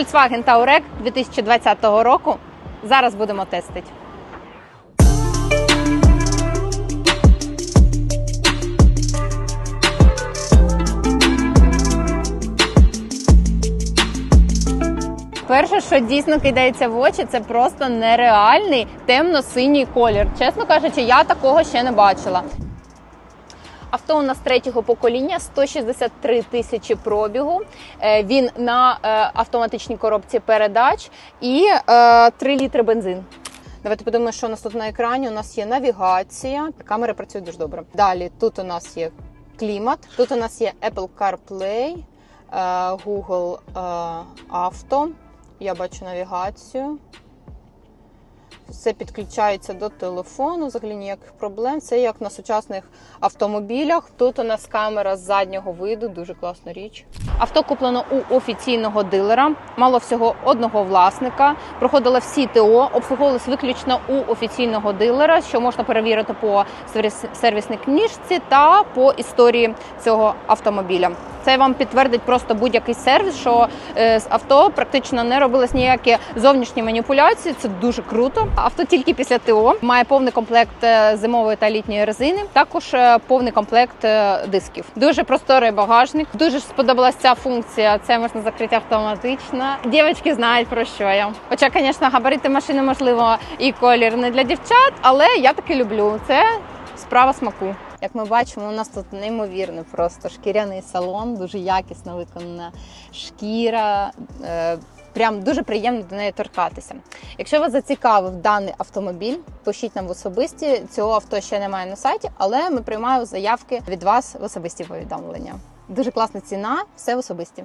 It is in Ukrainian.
Volkswagen Touareg 2020 року. Зараз будемо тестити. Перше, що дійсно кидається в очі, це просто нереальний темно-синій колір. Чесно кажучи, я такого ще не бачила. Авто у нас третього покоління, 163 тисячі пробігу. Е, Він на е, автоматичній коробці передач і е, 3 літри бензин. Давайте подивимося, що у нас тут на екрані. У нас є навігація. Камери працюють дуже добре. Далі тут у нас є клімат, тут у нас є Apple CarPlay, е, Google е, Auto. Я бачу навігацію. Все підключається до телефону, взагалі ніяких проблем. Це як на сучасних автомобілях. Тут у нас камера з заднього виду, дуже класна річ. Авто куплено у офіційного дилера, мало всього одного власника. Проходило всі ТО, обслуговувалось виключно у офіційного дилера, що можна перевірити по сервіс- сервісній книжці та по історії цього автомобіля. Це вам підтвердить просто будь-який сервіс, що е, з авто практично не робилось ніякі зовнішні маніпуляції. Це дуже круто. Авто тільки після ТО має повний комплект е, зимової та літньої резини. Також е, повний комплект дисків. Дуже просторий багажник. Дуже сподобалася ця функція. Це можна закрити автоматично. Дівчатки знають про що я. Хоча, звісно, габарити машини можливо і колір не для дівчат, але я таки люблю. Це справа смаку. Як ми бачимо, у нас тут неймовірний просто шкіряний салон, дуже якісно виконана шкіра. е, Прям дуже приємно до неї торкатися. Якщо вас зацікавив даний автомобіль, пишіть нам в особисті. Цього авто ще немає на сайті, але ми приймаємо заявки від вас в особисті повідомлення. Дуже класна ціна, все в особисті.